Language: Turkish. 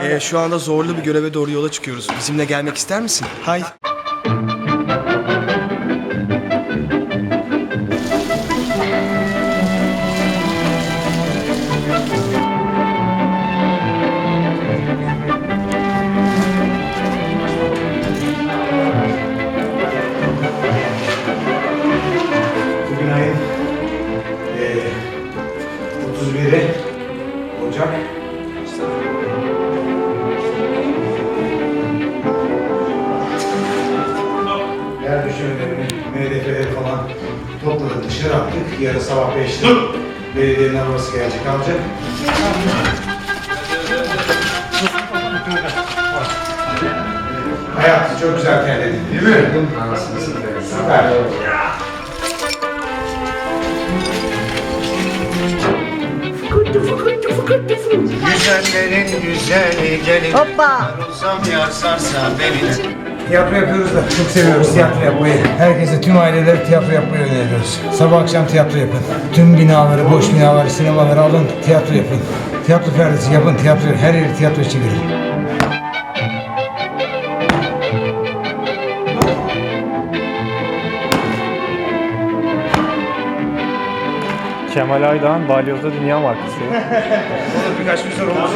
Ee, şu anda zorlu bir göreve doğru yola çıkıyoruz. Bizimle gelmek ister misin? Hay. Bugün ayın eee 31'i Ocak. Düşürmelerini, MDF'leri falan topladık, dışarı attık. Yarın sabah 5'te belediyenin arabası gelecek alacak. Hayatı çok güzel terledin. Değil mi? Anasını satayım. Süper. Güzellerin güzeli gelin. Hoppa. Sarılsam yar sarsa beni. Tiyatro yapıyoruz da çok seviyoruz tiyatro yapmayı. Herkese tüm aileler tiyatro yapmayı öneriyoruz. Sabah akşam tiyatro yapın. Tüm binaları, boş binaları, sinemaları alın, tiyatro yapın. Tiyatro perdesi yapın, tiyatro, her yeri tiyatro çevirin. Kemal Aydoğan Balyoz'da dünya markası. Olur birkaç bir soru olur.